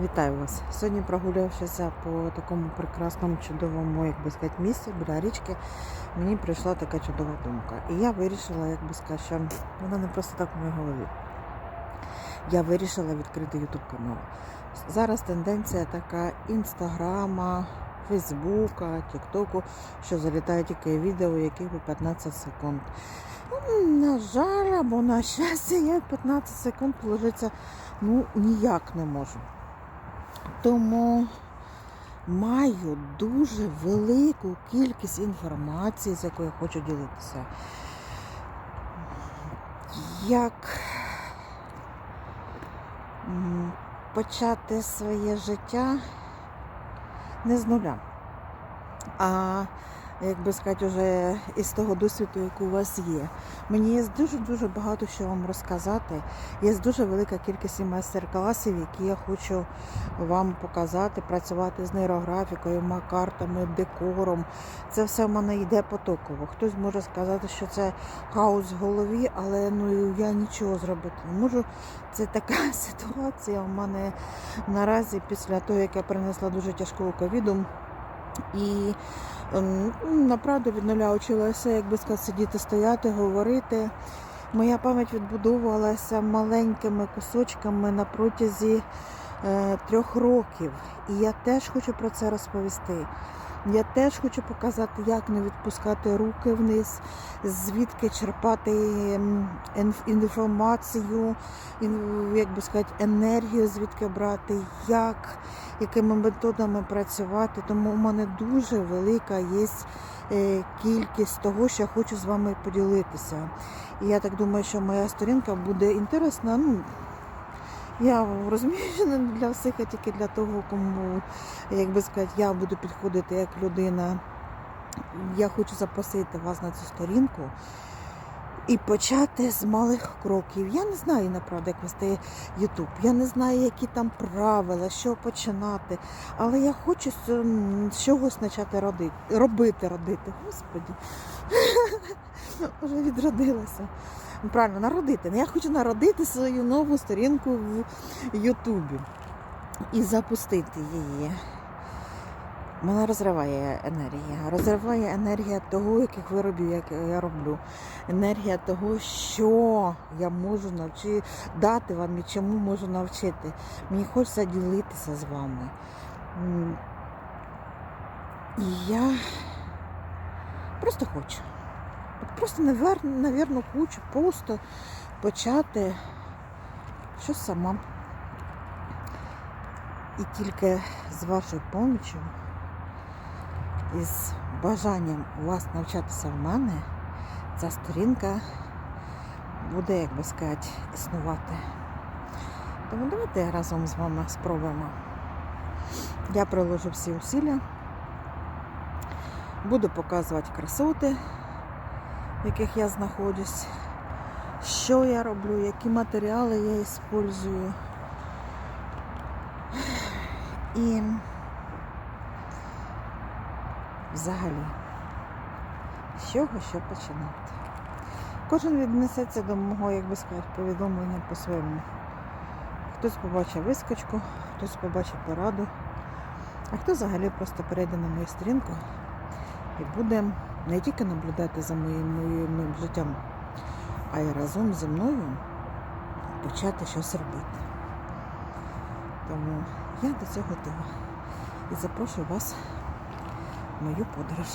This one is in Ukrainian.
Вітаю вас! Сьогодні прогулявшися по такому прекрасному, чудовому, як би сказати, місці біля річки, мені прийшла така чудова думка. І я вирішила, як би сказати, що вона не просто так в моїй голові. Я вирішила відкрити YouTube канал. Зараз тенденція така інстаграма, Фейсбука, Тіктоку, що залітає тільки відео, яких по 15 секунд. Ну, На жаль, або на щастя, я 15 секунд положитися ну, ніяк не можу. Тому маю дуже велику кількість інформації, з якою хочу ділитися. Як почати своє життя не з нуля, а як би сказати, вже із того досвіду, який у вас є. Мені є дуже-дуже багато що вам розказати. Є дуже велика кількість майстер-класів, які я хочу вам показати, працювати з нейрографікою, макартами, декором. Це все в мене йде потоково. Хтось може сказати, що це хаос в голові, але ну я нічого зробити не можу. Це така ситуація в мене наразі після того, як я принесла дуже тяжкого ковіду. І ем, направду від нуля вчилася, як би сказати, сидіти, стояти, говорити. Моя пам'ять відбудовувалася маленькими кусочками на протязі е, трьох років. І я теж хочу про це розповісти. Я теж хочу показати, як не відпускати руки вниз, звідки черпати ем, інф- інформацію, як би сказати, енергію, звідки брати, як, якими методами працювати. Тому у мене дуже велика є е, кількість того, що я хочу з вами поділитися. І я так думаю, що моя сторінка буде інтересна. Ну, я розумію, що не для всіх, а тільки для того, кому, як би сказати, я буду підходити як людина. Я хочу запросити вас на цю сторінку і почати з малих кроків. Я не знаю, направду, як вести Ютуб. Я не знаю, які там правила, що починати. Але я хочу з, чогось почати родити, робити, родити. Господі. Вже відродилася. Ну, Правильно, народити. Я хочу народити свою нову сторінку в Ютубі і запустити її. Мене розриває енергія. Розриває енергія того, яких виробів як я роблю. Енергія того, що я можу навчити дати вам і чому можу навчити. Мені хочеться ділитися з вами. І я просто хочу. Просто, навірно, хочу просто почати щось сама. І тільки з вашою помічю і з бажанням у вас навчатися в мене, ця сторінка буде, як би сказати, існувати. Тому давайте разом з вами спробуємо. Я приложу всі усилля, буду показувати красоти, в яких я знаходжусь, що я роблю, які матеріали я використовую. І взагалі, з чого що починати. Кожен віднесеться до мого, як би сказати, повідомлення по-своєму. Хтось побачить вискочку, хтось побачить пораду, а хто взагалі просто перейде на мою сторінку і буде не тільки наблюдати за моїм, життям, а й разом зі мною почати щось робити. Тому я до цього готова і запрошую вас в мою подорож.